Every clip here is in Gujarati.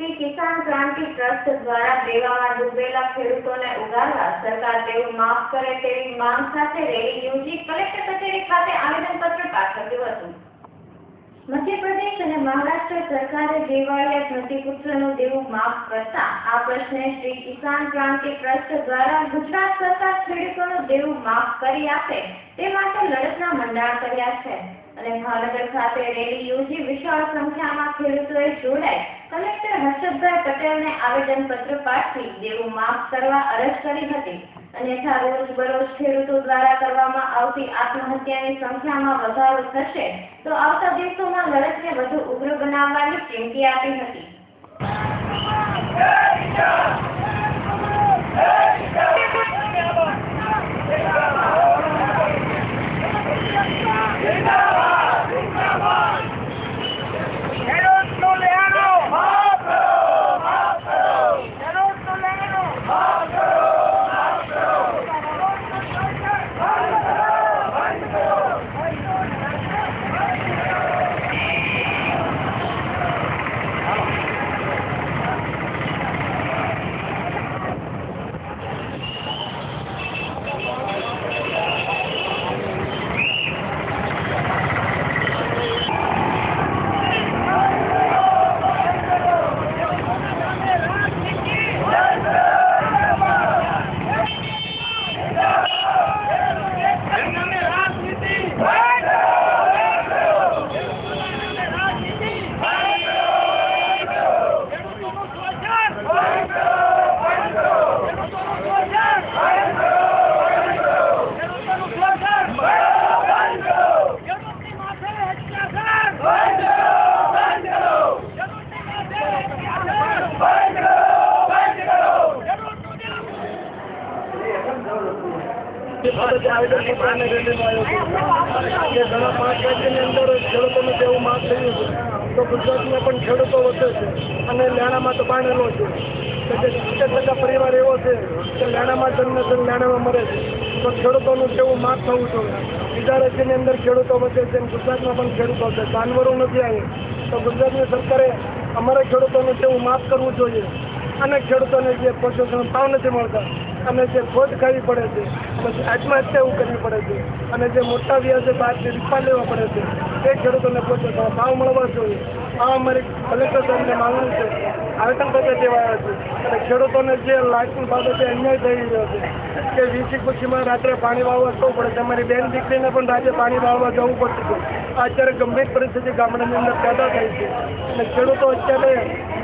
શ્રી કિસાન ક્રાંતિ ટ્રસ્ટ દ્વારા દેવામાં ડૂબેલા ખેડૂતોને ઉગારવા સરકાર દેવું માફ કરે તેવી માંગ સાથે રેલી યોજી કલેક્ટર કચેરી ખાતે આવેદનપત્ર પાઠવ્યું હતું. મધ્યપ્રદેશ અને મહારાષ્ટ્ર સરકારે દેવાળિયા ધરતીપુત્રનું દેવું માફ કરતા આ પ્રશ્ને શ્રી કિસાન ક્રાંતિ ટ્રસ્ટ દ્વારા ગુજરાત સરકાર ખેડૂતોનું દેવું માફ કરી આપે તે માટે લડતના કર્યા છે. અને ભાવનગર ખાતે રેલી યોજી વિશાળ સંખ્યામાં ખેડૂતોએ જોડાઈ કલેક્ટર હર્ષદભાઈ પટેલને આવેદનપત્ર પાઠવી દેવું માફ કરવા અરજ કરી હતી. અન્યથા રોજબરોજ ખેડૂતો દ્વારા કરવામાં આવતી આત્મહત્યાની સંખ્યામાં વધારો થશે, તો આવતા દિવસોમાં લડતને વધુ ઉગ્ર બનાવવાની ચીમકી આપી હતી. આવેદનપત્રને રેલીમાં આવ્યો છું કે ઘણા પાંચ રાજ્યની અંદર ખેડૂતોનું જેવું માફ થયું છે તો ગુજરાતમાં પણ ખેડૂતો વધે છે અને લેણામાં તો બાણેલો છે કે જે સિત્તેર ટકા પરિવાર એવો છે કે લેણામાં જન્મે છે લેણામાં મરે છે તો ખેડૂતોનું દેવું માફ થવું જોઈએ બીજા રાજ્યની અંદર ખેડૂતો વધે છે ગુજરાતમાં પણ ખેડૂતો છે જાનવરો નથી આવી તો ગુજરાતની સરકારે અમારા ખેડૂતોનું જેવું માફ કરવું જોઈએ અને ખેડૂતોને જે પોષણ ભાવ નથી મળતા અને જે ખોટ ખાવી પડે છે પછી એવું કરવી પડે છે. અને જે મોટા વ્યાજે બહારથી રીપા લેવા પડે છે તે ખેડૂતોને પોતે ભાવ મળવા જોઈએ. આ અમારી કલેક્ટર સાહેબને માગણી છે. આવેદનપત્ર દેવા આવ્યા છે. અને ખેડૂતોને જે લાયક બાબતે અન્યાય થઈ રહ્યો છે, કે વીસી ખુશીમાં રાત્રે પાણી વાવવા જવું પડે છે અમારી બેન દીકરીને પણ રાત્રે પાણી વાળવા જવું પડતું હતું. અત્યારે ગંભીર પરિસ્થિતિ ગામડાની અંદર પેદા થઈ છે. અને ખેડૂતો અત્યારે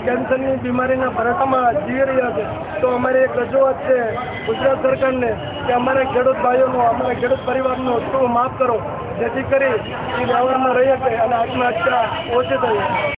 કેન્સરની બીમારીના ભરાટામાં જીવી રહ્યા છે. તો અમારી એક રજૂઆત છે, ગુજરાત સરકારને કે અમારા ખેડૂત ભાઈઓનો, અમારા ખેડૂત પરિવારનો થોડું માફ કરો, જેથી કરી એ વ્યવહારમાં રહી શકે અને આત્મહત્યા ઓછી થઈ